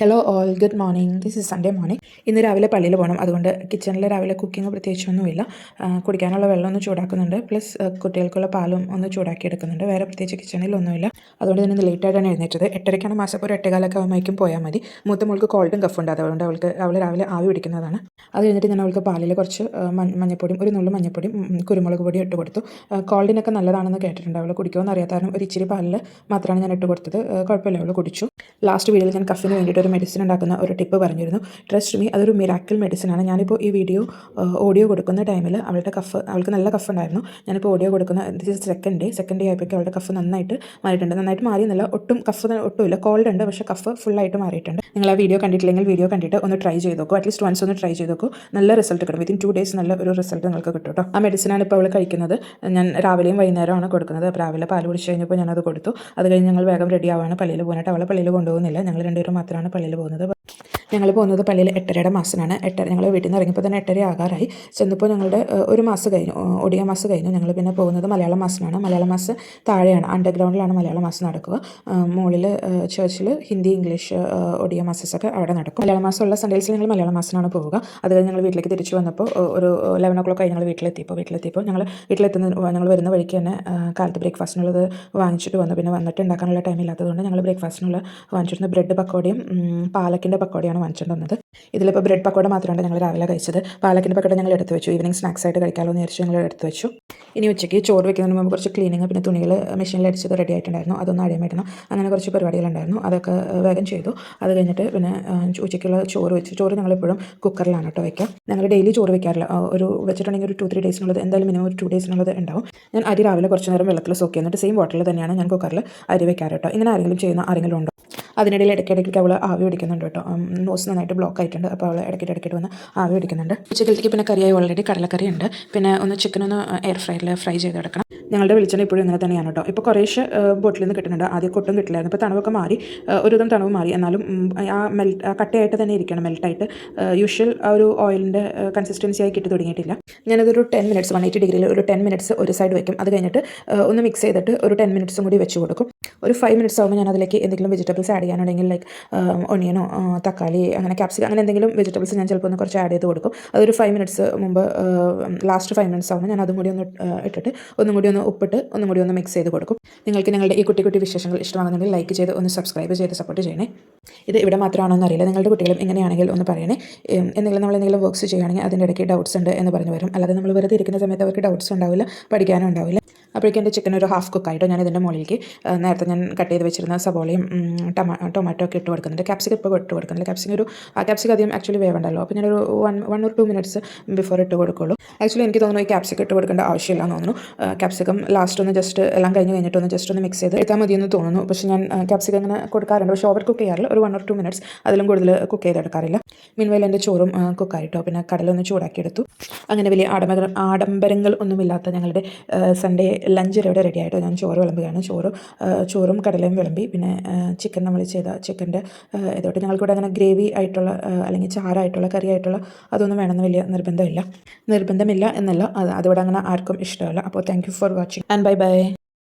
Hello all good morning this is Sunday morning ഇന്ന് രാവിലെ പള്ളിയിൽ പോകണം അതുകൊണ്ട് കിച്ചണിൽ രാവിലെ കുക്കിംഗ് പ്രത്യേകിച്ചൊന്നുമില്ല. കുടിക്കാനുള്ള വെള്ളം ഒന്ന് ചൂടാക്കുന്നുണ്ട്. പ്ലസ് കുട്ടികൾക്കുള്ള പാലും ഒന്ന് ചൂടാക്കി എടുക്കുന്നുണ്ട് വേറെ പ്രത്യേകിച്ച് കിച്ചണിൽ ഒന്നുമില്ല. അതുകൊണ്ട് തന്നെ ലേറ്റായിട്ടാണ് എഴുന്നേറ്റത്. എട്ടരയ്ക്കാണ് മാസം ഒരു എട്ടേകാലൊക്കെ ആകുമ്പോഴേക്കും പോയാൽ മതി. മൂത്ത മോൾക്ക് കോൾഡും കഫുണ്ട് അതുകൊണ്ട് അവൾക്ക് അവൾ രാവിലെ ആവി പിടിക്കുന്നതാണ്. അത് കഴിഞ്ഞിട്ട് ഞാൻ അവൾക്ക് പാലിൽ കുറച്ച് മഞ്ഞപ്പൊടിയും ഒരു നുള്ളു മഞ്ഞപ്പൊടിയും കുരുമുളക് പൊടിയും ഇട്ട് കൊടുത്തു. കോൾഡിനൊക്കെ നല്ലതാണെന്ന് കേട്ടിട്ടുണ്ട് അവൾ കുടിക്കുമെന്ന് അറിയാത്ത കാരണം ഒരു ഇച്ചിരി പാലിൽ മാത്രമാണ് ഞാൻ ഇട്ട് കൊടുത്തത്. കുഴപ്പമില്ല. അവൾ കുടിച്ചു. ലാസ്റ്റ് വീഡിയോയിൽ ഞാൻ കഫിന് വേണ്ടിയിട്ട് ഒരു മെഡിസിൻ ഉണ്ടാക്കുന്ന ഒരു ടിപ്പ് പറഞ്ഞിരുന്നു. ട്രസ്റ്റ് മീ അതൊരു മിറാക്കിൾ മെഡിസിനാണ് ഞാനിപ്പോൾ ഈ വീഡിയോ ഓഡിയോ കൊടുക്കുന്ന ടൈമിൽ അവളുടെ കഫ് അവൾക്ക് നല്ല കഫ് ഉണ്ടായിരുന്നു. ഞാനിപ്പോൾ ഓഡിയോ കൊടുക്കുന്ന this is second day second day ആയപ്പോഴേക്കും അവളുടെ കഫ് നന്നായിട്ട് മാറിയിട്ടുണ്ട്. നന്നായിട്ട് മാറിയെന്നല്ല ഒട്ടും കഫ് ഒട്ടുമില്ല. കോൾഡ് ഉണ്ട് പക്ഷേ കഫ് ഫുള്ളായിട്ട് മാറിയിട്ടുണ്ട്. നിങ്ങൾ ആ വീഡിയോ കണ്ടിട്ടില്ലെങ്കിൽ വീഡിയോ കണ്ടിട്ട് ഒന്ന് ട്രൈ ചെയ്ത് നോക്കൂ അറ്റ്ലീസ്റ്റ് വൺസ് ഒന്ന് ട്രൈ ചെയ്ത് നോക്കൂ നല്ല റിസൾട്ട് കിട്ടും. വിത്തിൻ ടു ഡേയ്സ് നല്ല ഒരു റിസൾട്ട് നിങ്ങൾക്ക് കിട്ടും കേട്ടോ ആ മെഡിസിനാണ് ഇപ്പോൾ അവൾ കഴിക്കുന്നത്. ഞാൻ രാവിലെയും വൈകുന്നേരമാണ് കൊടുക്കുന്നത്. അപ്പോൾ രാവിലെ പാൽ കുടിച്ച് കഴിഞ്ഞപ്പോൾ ഞാനത് കൊടുത്തു. അത് കഴിഞ്ഞ് ഞങ്ങൾ വേഗം റെഡി ആവാണ്. പള്ളിയിൽ പോകാനായിട്ട് അവളെ പള്ളിയിൽ കൊണ്ടുപോകുന്നില്ല. ഞങ്ങൾ രണ്ടുപേരും മാത്രമാണ് പള്ളിയിൽ പോകുന്നത്. ഞങ്ങൾ പോകുന്നത് പള്ളിയിൽ എട്ടരയുടെ മാസമാണ് എട്ടര ഞങ്ങൾ വീട്ടിൽ നിന്ന് ഇറങ്ങിയപ്പോൾ തന്നെ എട്ടര ആകാറായി. ചെന്നപ്പോൾ ഞങ്ങളുടെ ഒരു മാസം കഴിഞ്ഞു. ഒടിയ മാസം കഴിഞ്ഞു. ഞങ്ങൾ പിന്നെ പോകുന്നത് മലയാള മാസമാണ് മലയാള മാസം താഴെയാണ്. അണ്ടർഗ്രൗണ്ടിലാണ് മലയാള മാസം നടക്കുക. മുകളിൽ ചേർച്ചിൽ ഹിന്ദി ഇംഗ്ലീഷ് ഒടിയ മാസസൊക്കെ അവിടെ നടക്കും. മലയാള മാസമുള്ള സൺഡേസിൽ ഞങ്ങൾ മലയാള മാസമാണ് പോവുക. അത് കഴിഞ്ഞ് ഞങ്ങൾ വീട്ടിലേക്ക് തിരിച്ചു വന്നപ്പോൾ ഒരു ലെവൻ ഓ ക്ലോക്ക് ആയി ഞങ്ങൾ വീട്ടിലെത്തിയപ്പോൾ വീട്ടിലെത്തിയപ്പോൾ ഞങ്ങൾ വീട്ടിലെത്തുന്ന ഞങ്ങൾ വരുന്ന വഴിക്ക് തന്നെ കാലത്ത് ബ്രേക്ക്ഫാസ്റ്റിനുള്ളത് വാങ്ങിച്ചിട്ട് വന്നു. പിന്നെ വന്നിട്ട് ഉണ്ടാക്കാനുള്ള ടൈം ഇല്ലാത്തതുകൊണ്ട് ഞങ്ങൾ ബ്രേക്ക്ഫാസ്റ്റിനുള്ള വാങ്ങിച്ചിരുന്ന ബ്രെഡ് പക്കോടയും ഉം, പാലക്കിന്റെ പക്കോടയാണ് വാങ്ങിച്ചിട്ടുണ്ടെന്നത് ഇതിലിപ്പോൾ ബ്രെഡ് പക്കോട മാത്രമാണ് ഞങ്ങൾ രാവിലെ കഴിച്ചത്. പാലക്കിന്റെ പക്കോട ഞങ്ങൾ എടുത്ത് വെച്ചു. ഈവനിങ് സ്നാക്സ് ആയിട്ട് കഴിക്കാമല്ലോ എന്ന് വിചാരിച്ച് ഞങ്ങൾ എടുത്ത് വെച്ചു. ഇനി ഉച്ചയ്ക്ക് ചോറ് വെക്കുന്നതിന് മുമ്പ് കുറച്ച് ക്ലീനിങ് പിന്നെ തുണികൾ മെഷീനിൽ അടിച്ചത് റെഡി ആയിട്ടുണ്ടായിരുന്നു. അതൊന്ന് അടിയമിടണം അങ്ങനെ കുറച്ച് പരിപാടികളുണ്ടായിരുന്നു. അതൊക്കെ വേഗം ചെയ്തു. അത് കഴിഞ്ഞിട്ട് പിന്നെ ഉച്ചയ്ക്കുള്ള ചോറ് വെച്ചു. ചോറ് ഞങ്ങളെപ്പോഴും കുക്കറിലാണ് കേട്ടോ വയ്ക്കുക ഞങ്ങൾ ഡെയിലി ചോറ് വെക്കാറില്ല ഒരു വെച്ചിട്ടുണ്ടെങ്കിൽ ഒരു ടു ത്രീ ഡേയ്സിനുള്ളത് എന്തായാലും മിനിമം ഒരു ടു ഡേയ്സിനുള്ളത് ഉണ്ടാവും. ഞാൻ അരി രാവിലെ കുറച്ച് നേരം വെള്ളത്തിൽ സോക്കി എന്നിട്ട് സെയിം വാട്ടറിൽ തന്നെയാണ് ഞാൻ കുക്കറിൽ അരി വെക്കാറ് കേട്ടോ ഇങ്ങനെ ആരെങ്കിലും ചെയ്യുന്ന ആരെങ്കിലും ഉണ്ടോ? അതിനിടയിൽ ഇടയ്ക്കിടയ്ക്ക് അവൾ ആവി പിടിക്കുന്നുണ്ട് കേട്ടോ. നോസ് നന്നായിട്ട് ബ്ലോക്ക് ആയിട്ടുണ്ട്. അപ്പോൾ അവൾ ഇടയ്ക്കിട്ട് ഇടയ്ക്കിട്ട് വന്ന് ആവി പിടിക്കുന്നുണ്ട്. ഉച്ചക്കലത്തേക്ക് പിന്നെ കറിയായി. ഓൾറെഡി കടലക്കറി ഉണ്ട് പിന്നെ ഒന്ന് ചിക്കൻ ഒന്ന് എയർ ഫ്രൈയിൽ ഫ്രൈ ചെയ്ത് എടുക്കണം. ഞങ്ങളുടെ വെളിച്ചെണ്ണ ഇപ്പോഴും ഇങ്ങനെ തന്നെയാണ് കേട്ടോ. ഇപ്പോൾ കുറേശ്ശെ ബോട്ടിൽ നിന്ന് കിട്ടുന്നുണ്ട്. ആദ്യം ഒട്ടും കിട്ടില്ലായിരുന്നു. ഇപ്പോൾ തണുവൊക്കെ മാറി ഒരു ഒരുവിധം തണുവ് മാറി. എന്നാലും ആ ആ കട്ടയായിട്ട് തന്നെ ഇരിക്കണം മെൽറ്റായിട്ട് യൂഷ്വൽ ആ ഒരു ഓയിലിന്റെ കൺസിസ്റ്റൻസി ആയി കിട്ടി തുടങ്ങിയിട്ടില്ല. ഞാനതൊരു ടെൻ മിനിറ്റ്സ് വൺ എയ്റ്റി ഡിഗ്രിയിൽ ഒരു ടെൻ മിനിറ്റ്സ് ഒരു സൈഡ് വയ്ക്കും അത് കഴിഞ്ഞിട്ട് ഒന്ന് മിക്സ് ചെയ്തിട്ട് ഒരു ടെൻ മിനിറ്റ്സും കൂടി വെച്ച് കൊടുക്കും. ഒരു ഫൈവ് മിനിറ്റ്സ് ആകുമ്പോൾ ഞാൻ അതിലേക്ക് എന്തെങ്കിലും വെജിറ്റബിൾസ് ആഡ് ചെയ്യാനുണ്ടെങ്കിൽ ലൈക്ക് ഒണിയനോ തക്കാളി അങ്ങനെ ക്യാപ്സിക അങ്ങനെ എന്തെങ്കിലും വെജിറ്റബിൾസ് ഞാൻ ചിലപ്പോൾ ഒന്ന് കുറച്ച് ആഡ് ചെയ്ത് കൊടുക്കും. അതൊരു ഫൈവ് മിനിറ്റ്സ് മുമ്പ് ലാസ്റ്റ് ഫൈവ് മിനിറ്റ്സ് ആകുമ്പോൾ ഞാൻ അതും കൂടി ഒന്ന് ഇട്ടിട്ട് ഒന്നും കൂടി ഒന്ന് ഉപ്പിട്ട് ഒന്നും കൂടി ഒന്ന് മിക്സ് ചെയ്ത് കൊടുക്കും. നിങ്ങൾക്ക് ഞങ്ങളുടെ ഈ കുട്ടി കുട്ടി വിശേഷങ്ങൾ ഇഷ്ടമാകുന്നുണ്ടെങ്കിൽ ലൈക്ക് ചെയ്ത് ഒന്ന് സബ്സ്ക്രൈബ് ചെയ്ത് സപ്പോർട്ട് ചെയ്യണേ. ഇത് ഇവിടെ മാത്രമാണോ എന്നറിയില്ല നിങ്ങളുടെ കുട്ടികളും എങ്ങനെയാണെങ്കിൽ ഒന്ന് പറയണേ. എന്തെങ്കിലും നമ്മൾ എന്തെങ്കിലും വർക്ക്സ് ചെയ്യുകയാണെങ്കിൽ അതിന്റെ ഇടയ്ക്ക് ഡൗട്ട്സ് ഉണ്ട് എന്ന് പറഞ്ഞു വരും. അല്ലാതെ നമ്മൾ വെറുതെ ഇരിക്കുന്ന സമയത്ത് അവർക്ക് ഡൗട്ട്സ് ഉണ്ടാവില്ല പഠിക്കാനും ഉണ്ടാവില്ല. അപ്പോഴേക്കും എന്റെ ചിക്കൻ ഒരു ഹാഫ് കുക്കായിട്ടോ ഞാൻ ഇതിന്റെ മുകളിലേക്ക് നേരത്തെ ഞാൻ കട്ട് ചെയ്ത് വെച്ചിരുന്ന സബോളയും ടമാ ടൊമാറ്റോ ഒക്കെ ഇട്ട് കൊടുക്കുന്നുണ്ട്. ക്യാപ്സിക്കം ഇപ്പോൾ ഇട്ട് കൊടുക്കുന്നുണ്ട്. ക്യാപ്സിക്കം ഒരു ആ ക്യാപ്സിക്കം അധികം ആക്ച്വലി വേവണ്ടല്ലോ. അപ്പോൾ ഞാനൊരു one one or two minutes before ഇട്ട് കൊടുക്കുള്ളൂ. ആക്ച്വലി എനിക്ക് തോന്നുന്നു ഈ ക്യാപ്സിക്കം ഇട്ട് കൊടുക്കേണ്ട ആവശ്യമില്ല എന്ന് തോന്നുന്നു ക്യാപ്സിക്കം ലാസ്റ്റ് ഒന്ന് ജസ്റ്റ് എല്ലാം കഴിഞ്ഞ് കഴിഞ്ഞിട്ട് ഒന്ന് ജസ്റ്റ് ഒന്ന് മിക്സ് ചെയ്ത് എടുത്താൽ മതിയെന്ന് തോന്നുന്നു. പക്ഷേ ഞാൻ ക്യാപ്സിക്കം ഇങ്ങനെ കൊടുക്കാറുണ്ട്. പക്ഷേ ഓവർ കുക്ക് ചെയ്യാറില്ല. ഒരു വൺ ഓർ ടു മിനിറ്റ്സ് അതിലും കൂടുതൽ കുക്ക് ചെയ്തെടുക്കാറില്ല മീൻവെയിൽ എന്റെ ചോറും കുക്കായിട്ടോ പിന്നെ കടലൊന്ന് ചൂടാക്കിയെടുത്തു അങ്ങനെ വലിയ ആഡംബര ആഡംബരങ്ങൾ ഒന്നുമില്ലാത്ത ഞങ്ങളുടെ സൺഡേ ലഞ്ച് ഇവിടെ റെഡി ആയിട്ടോ. ഞാൻ ചോറ് വിളമ്പുകയാണ്. ചോറ് ചോറും കടലയും വിളമ്പി. പിന്നെ ചിക്കൻ നമ്മൾ ചെയ്ത ചിക്കന്റെ ഇതോട്ട് ഞങ്ങൾക്കിവിടെ അങ്ങനെ ഗ്രേവി ആയിട്ടുള്ള അല്ലെങ്കിൽ ചാറായിട്ടുള്ള കറി ആയിട്ടുള്ള അതൊന്നും വേണമെന്ന് വലിയ നിർബന്ധമില്ല. നിർബന്ധമില്ല എന്നല്ല. അത് അതിവിടെ അങ്ങനെ ആർക്കും ഇഷ്ടമല്ല. അപ്പോൾ thank for watching and bye bye.